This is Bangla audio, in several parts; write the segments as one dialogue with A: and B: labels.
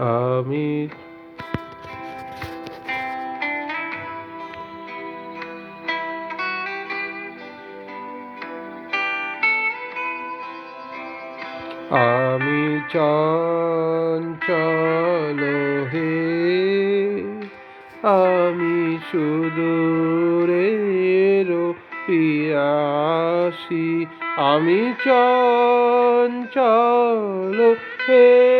A: আমি আমি চঞ্চল হে আমি সুদূরের পিয়াসি আমি চঞ্চল হে।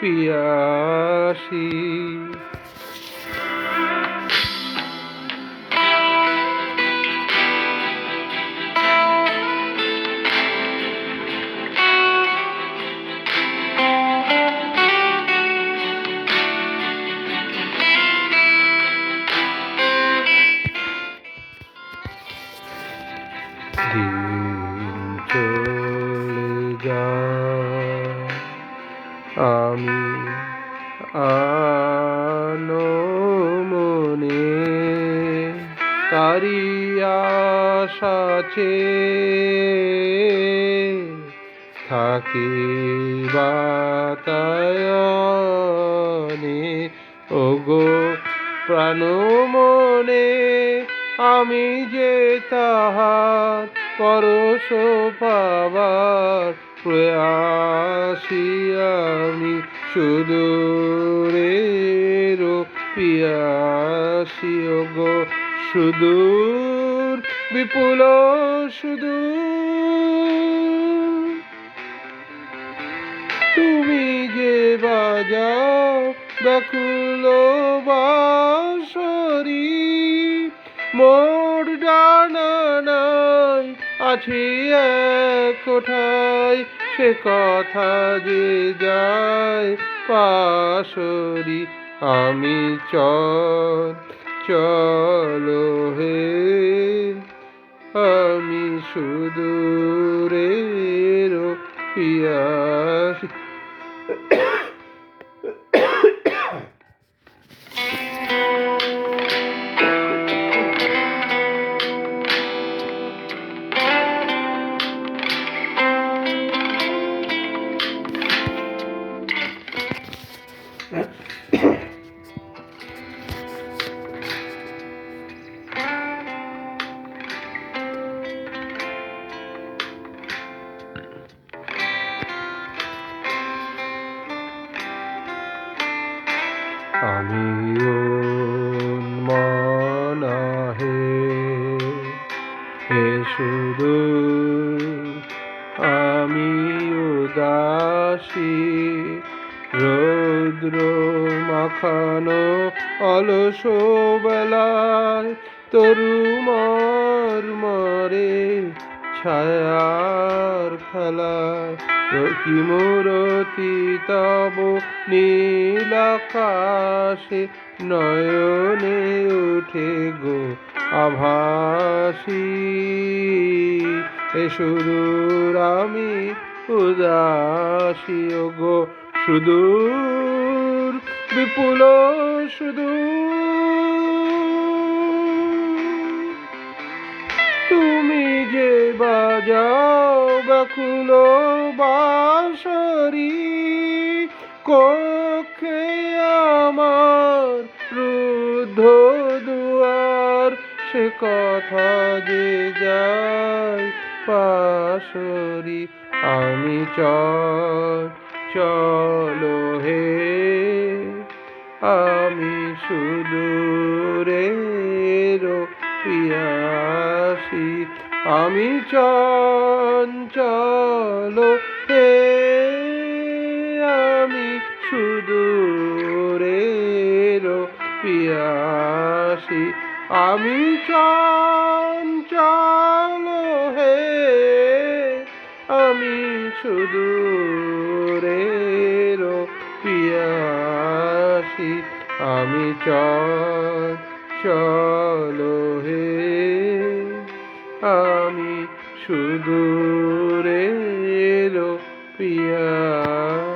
A: পিয়াসি। দিন চলে যায়। আমি মনে তারি আশাছে থাকি বাতায়নে। ওগো প্রাণ মনে আমি যে তাহার পরশ পাবার আমি সুদূরের পিয়াসী গো সুদূর বিপুল সুদূর। তুমি যে বাজাও ব্যাকুল বাঁশরি মোর ডানা আছি কোথায় কোঠায়, সে কথা যে যায় পাশরি আমি চল চলো হে আমি সুদূরের পিয়াসি আমি মনা হে শুধু আমি উদাসী রৌদ্র মাখানো অলস বেলায় তরুমর মরে ছায়ার খেলায় কি মূরতি, তব নীলাকাশে নয়নে উঠে গো আভাসী। এ সুদূর আমি উদাসী গো সুদূর, বিপুল সুদূর। বাজাও ব্যাকুল বাঁশরি, কক্ষে আমার রুদ্ধ দুয়ার, সে কথা যে যায় পাশরি আমি চল চলো হে, আমি সুদূরের আমি চঞ্চল, হে আমি সুদূরের পিয়াসি। আমি চঞ্চল, হে আমি সুদূরের পিয়াসি। আমি চল চলো হে আমি সুদূরে এলো পিয়াসি ধন্যবাদ